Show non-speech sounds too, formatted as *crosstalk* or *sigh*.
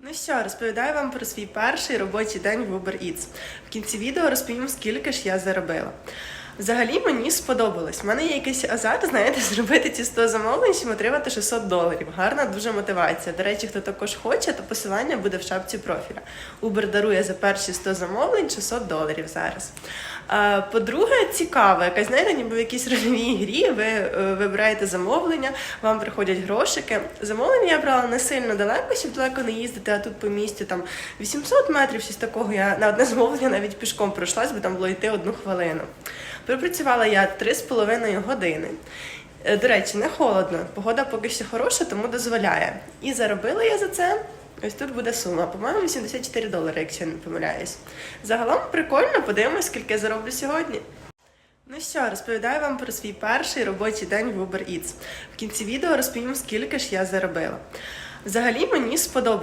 Ну що, розповідаю вам про свій перший робочий день в Uber Eats. В кінці відео розповім, скільки ж я заробила. Взагалі мені сподобалось. У мене є якийсь азарт, знаєте, *laughs* зробити ці 100 замовлень, щоб отримати 600 доларів. Гарна дуже мотивація. До речі, хто також хоче, то посилання буде в шапці профіля. Uber дарує за перші 100 замовлень 600 доларів зараз. По-друге, цікаво, якась знаєте, ніби в якійсь рольовій грі ви е, вибираєте замовлення, вам приходять грошики. Замовлення я брала не сильно далеко, щоб далеко не їздити, а тут по місті там 800 метрів, щось такого. Я на одне замовлення навіть пішком пройшлась, бо там було йти одну хвилину. Пропрацювала я 3,5 години. Е, До речі, не холодно. Погода поки що хороша, тому дозволяє. І заробила я за це. Ось тут буде сума. По-моєму, 84 долари, якщо я не помиляюсь. Загалом прикольно, подивимось, скільки я зароблю сьогодні. Ну що, розповідаю вам про свій перший робочий день в Uber Eats. В кінці відео розповім, скільки ж я заробила. Взагалі мені сподобалось.